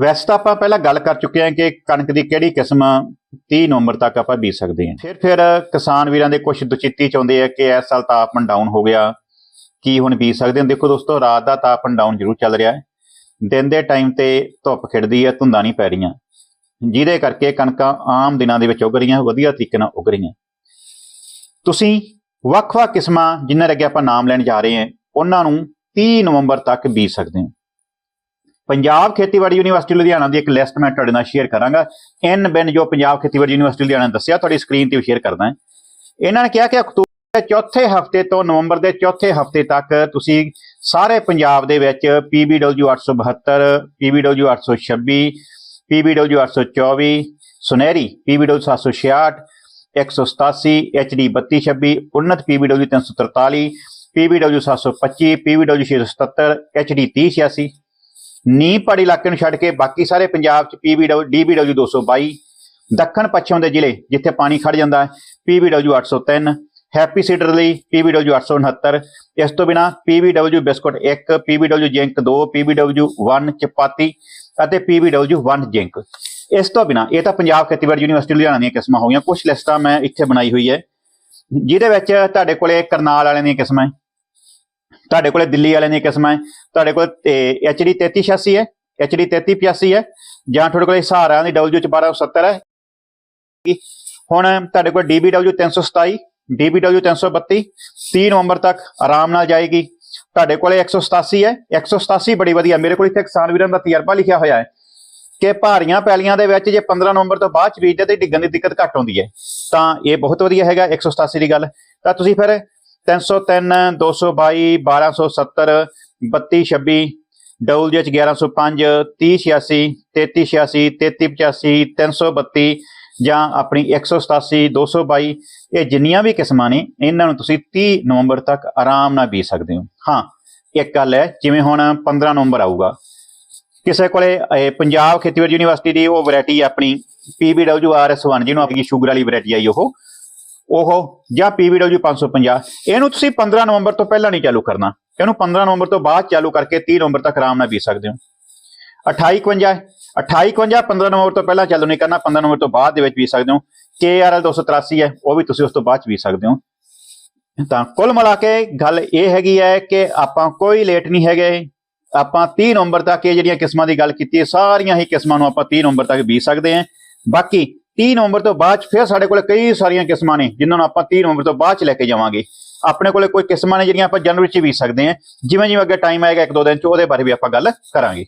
ਵੈਸੇ ਤਾਂ ਆਪਾਂ ਪਹਿਲਾਂ ਗੱਲ ਕਰ ਚੁੱਕੇ ਹਾਂ ਕਿ ਕਣਕ ਦੀ ਕਿਹੜੀ ਕਿਸਮ 30 ਨਵੰਬਰ ਤੱਕ ਆਪਾਂ ਬੀਜ ਸਕਦੇ ਹਾਂ। ਫਿਰ ਫਿਰ ਕਿਸਾਨ ਵੀਰਾਂ ਦੇ ਕੁਝ ਦੁਚਿੱਤੀ ਚਾਹੁੰਦੇ ਆ ਕਿ ਇਸ ਸਾਲ ਤਾਪਮਾਨ ਡਾਊਨ ਹੋ ਗਿਆ। ਕੀ ਹੁਣ ਬੀਜ ਸਕਦੇ ਹਾਂ ਦੇਖੋ ਦੋਸਤੋ, ਰਾਤ ਦਾ ਤਾਪਮਾਨ ਡਾਊਨ ਜ਼ਰੂਰ ਚੱਲ ਰਿਹਾ ਹੈ। ਦਿਨ ਦੇ ਟਾਈਮ ਤੇ ਧੁੱਪ ਖਿੜਦੀ ਹੈ, ਧੁੰਦਾਂ ਨਹੀਂ ਪੈ ਰਹੀਆਂ। ਜਿਹਦੇ ਕਰਕੇ ਕਣਕਾਂ ਆਮ ਦਿਨਾਂ ਦੇ ਵਿੱਚ ਉੱਗ ਰਹੀਆਂ, ਵਧੀਆ ਤਰੀਕੇ ਨਾਲ ਉੱਗ ਰਹੀਆਂ। ਤੁਸੀਂ ਵੱਖ-ਵੱਖ ਕਿਸਮਾਂ ਜਿਨ੍ਹਾਂ ਦੇ ਅੱਗੇ ਆਪਾਂ ਨਾਮ ਲੈਣ ਜਾ ਰਹੇ ਹਾਂ, ਉਹਨਾਂ ਨੂੰ 30 ਨਵੰਬਰ ਤੱਕ ਬੀਜ ਸਕਦੇ ਹੋ। ਪੰਜਾਬ ਖੇਤੀਬਾੜੀ ਯੂਨੀਵਰਸਿਟੀ ਲੁਧਿਆਣਾ ਦੀ ਇੱਕ ਲਿਸਟ ਮੈਂ ਤੁਹਾਡੇ ਨਾਲ ਸ਼ੇਅਰ ਕਰਾਂਗਾ। ਐਨ ਬਿਨ ਜੋ ਪੰਜਾਬ ਖੇਤੀਬਾੜੀ ਯੂਨੀਵਰਸਿਟੀ ਲੁਧਿਆਣਾ ਦੱਸਿਆ, ਤੁਹਾਡੀ ਸਕਰੀਨ ਤੇ ਸ਼ੇਅਰ ਕਰਦਾ ਇਹਨਾਂ ਨੇ ਕਿਹਾ ਕਿ ਅਕਤੂਬਰ ਦੇ ਚੌਥੇ ਹਫ਼ਤੇ ਤੋਂ ਨਵੰਬਰ ਦੇ ਚੌਥੇ ਹਫ਼ਤੇ ਤੱਕ ਤੁਸੀਂ ਸਾਰੇ ਪੰਜਾਬ ਦੇ ਵਿੱਚ PBW 872 PBW 826 PBW 824 ਸੁਨਹਿਰੀ PBW 766 187 HD 3226 ਉન્નਤ PBW 343 PBW 725 PBW 677 HD 3086 ਨੀਂਹ ਪਹਾੜੀ ਇਲਾਕੇ ਨੂੰ ਛੱਡ ਕੇ ਬਾਕੀ ਸਾਰੇ ਪੰਜਾਬ ਚ PBW DBW 222 ਦੱਖਣ ਪੱਛਮ ਦੇ ਜ਼ਿਲ੍ਹੇ ਜਿੱਥੇ ਪਾਣੀ ਖੜ ਜਾਂਦਾ ਹੈ PBW 803 ਹੈਪੀ ਸੀਡਰ ਲਈ PBW 869 ਇਸ ਤੋਂ ਬਿਨਾ PBW biscuit 1 PBW zinc 2 PBW 1 Chapati ਅਤੇ PBW 1 ਜਿੰਕ। ਇਸ ਤੋਂ ਬਿਨਾ ਇਹ ਤਾਂ ਪੰਜਾਬ ਖੇਤੀਬਾੜੀ ਯੂਨੀਵਰਸਿਟੀ ਲੁਧਿਆਣਾ ਦੀਆਂ ਕਿਸਮਾਂ ਹੋ ਗਈਆਂ ਕੁਝ ਲਿਸਟਾਂ ਮੈਂ ਇੱਥੇ ਬਣਾਈ ਹੋਈ ਹੈ, ਜਿਹਦੇ ਵਿੱਚ ਤੁਹਾਡੇ ਕੋਲੇ ਕਰਨਾਲ ਵਾਲਿਆਂ ਦੀਆਂ ਕਿਸਮਾਂ ਤੁਹਾਡੇ ਕੋਲੇ ਦਿੱਲੀ ਵਾਲਿਆਂ ਦੀਆਂ ਕਿਸਮਾਂ ਹੈ, ਤੁਹਾਡੇ ਕੋਲ HD 3386 ਹੈ HD 3385 ਹੈ, ਜਾਂ ਤੁਹਾਡੇ ਕੋਲੇ ਸਹਾਰਾ ਦੀ WH 1270 ਹੈ। ਹੁਣ ਤੁਹਾਡੇ ਕੋਲ DBW 327 DBW 332 3 ਨਵੰਬਰ ਤੱਕ ਆਰਾਮ ਨਾਲ ਜਾਏਗੀ। ਤੁਹਾਡੇ ਕੋਲੇ 187 ਹੈ 187 ਬੜੀ ਵਧੀਆ, ਮੇਰੇ ਕੋਲ ਇੱਥੇ ਕਿਸਾਨ ਵੀਰਾਂ ਦਾ ਤਜਰਬਾ ਲਿਖਿਆ ਹੋਇਆ ਹੈ ਕਿ ਭਾਰੀਆਂ ਪੈਲੀਆਂ ਦੇ ਵਿੱਚ ਜੇ 15 ਨਵੰਬਰ ਤੋਂ ਬਾਅਦ ਚ ਬੀਜਦੇ ਤੇ ਡਿੱਗਣ ਦੀ ਦਿੱਕਤ ਘੱਟ ਆਉਂਦੀ ਹੈ, ਤਾਂ ਇਹ ਬਹੁਤ ਵਧੀਆ ਹੈਗਾ 187 ਦੀ ਗੱਲ। ਤਾਂ ਤੁਸੀਂ ਫਿਰ 303 222 1270 3226 ਡਬਲ ਜੀ 1105 3086 3386 3385 332 ਜਾਂ ਆਪਣੀ 187 222 ਇਹ ਜਿੰਨੀਆਂ ਵੀ ਕਿਸਮਾਂ ਨੇ, ਇਹਨਾਂ ਨੂੰ ਤੁਸੀਂ 30 ਨਵੰਬਰ ਤੱਕ ਆਰਾਮ ਨਾਲ ਬੀਜ ਸਕਦੇ ਹੋ। ਹਾਂ, ਇੱਕ ਗੱਲ ਹੈ, ਜਿਵੇਂ ਹੁਣ 15 ਨਵੰਬਰ ਆਊਗਾ। ਕਿਸੇ ਕੋਲੇ ਪੰਜਾਬ ਖੇਤੀਬਾੜੀ ਯੂਨੀਵਰਸਿਟੀ ਦੀ ਉਹ ਵੈਰਾਈਟੀ ਆਪਣੀ PBWRS1 ਜਿਹਨੂੰ ਆਪਣੀ ਸ਼ੂਗਰ ਵਾਲੀ ਵੈਰਾਈਟੀ ਆਈ ਉਹ। ਉਹ ਜਾਂ PBW 550 ਇਹਨੂੰ ਤੁਸੀਂ 15 ਨਵੰਬਰ ਤੋਂ ਪਹਿਲਾਂ ਨਹੀਂ ਚਾਲੂ ਕਰਨਾ। ਇਹਨੂੰ 15 ਨਵੰਬਰ ਤੋਂ ਬਾਅਦ ਚਾਲੂ ਕਰਕੇ 30 ਨਵੰਬਰ ਤੱਕ ਆਰਾਮ ਨਾਲ ਬੀਜ ਸਕਦੇ ਹੋ। 2851 2851 15 ਨਵੰਬਰ ਤੋਂ ਪਹਿਲਾਂ ਚਾਲੂ ਨਹੀਂ ਕਰਨਾ 15 ਨਵੰਬਰ ਤੋਂ ਬਾਅਦ ਦੇ ਵਿੱਚ ਬੀਜ ਸਕਦੇ ਹੋ। KRL 283 ਹੈ, ਉਹ ਵੀ ਤੁਸੀਂ ਉਸ ਤੋਂ ਬਾਅਦ ਚ ਬੀਜ ਸਕਦੇ ਹੋ। ਤਾਂ ਕੁੱਲ ਮਿਲਾ ਕੇ ਗੱਲ ਇਹ ਹੈਗੀ ਹੈ ਕਿ ਆਪਾਂ ਕੋਈ ਲੇਟ ਨਹੀਂ ਹੈਗੇ। ਆਪਾਂ 30 ਨਵੰਬਰ ਤੱਕ ਇਹ ਜਿਹੜੀਆਂ ਕਿਸਮਾਂ ਦੀ ਗੱਲ ਕੀਤੀ ਹੈ, ਸਾਰੀਆਂ ਹੀ ਕਿਸਮਾਂ ਨੂੰ ਆਪਾਂ 30 ਨਵੰਬਰ ਤੱਕ ਬੀਜ ਸਕਦੇ ਹਾਂ। ਬਾਕੀ 30 ਨਵੰਬਰ ਤੋਂ ਬਾਅਦ 'ਚ ਫਿਰ ਸਾਡੇ ਕੋਲ ਕਈ ਸਾਰੀਆਂ ਕਿਸਮਾਂ ਨੇ, ਜਿਨ੍ਹਾਂ ਨੂੰ ਆਪਾਂ 30 ਨਵੰਬਰ ਤੋਂ ਬਾਅਦ ਚ ਲੈ ਕੇ ਜਾਵਾਂਗੇ। ਆਪਣੇ ਕੋਲੇ ਕੋਈ ਕਿਸਮਾਂ ਨੇ ਜਿਹੜੀਆਂ ਆਪਾਂ ਜਨਵਰੀ ਚ ਬੀਜ ਸਕਦੇ ਹਾਂ। ਜਿਵੇਂ ਜਿਵੇਂ ਅੱਗੇ ਟਾਈਮ ਆਏਗਾ ਇੱਕ ਦੋ ਦਿਨ ਚ, ਉਹਦੇ ਬਾਰੇ ਵੀ ਆਪਾਂ ਗੱਲ ਕਰਾਂਗੇ।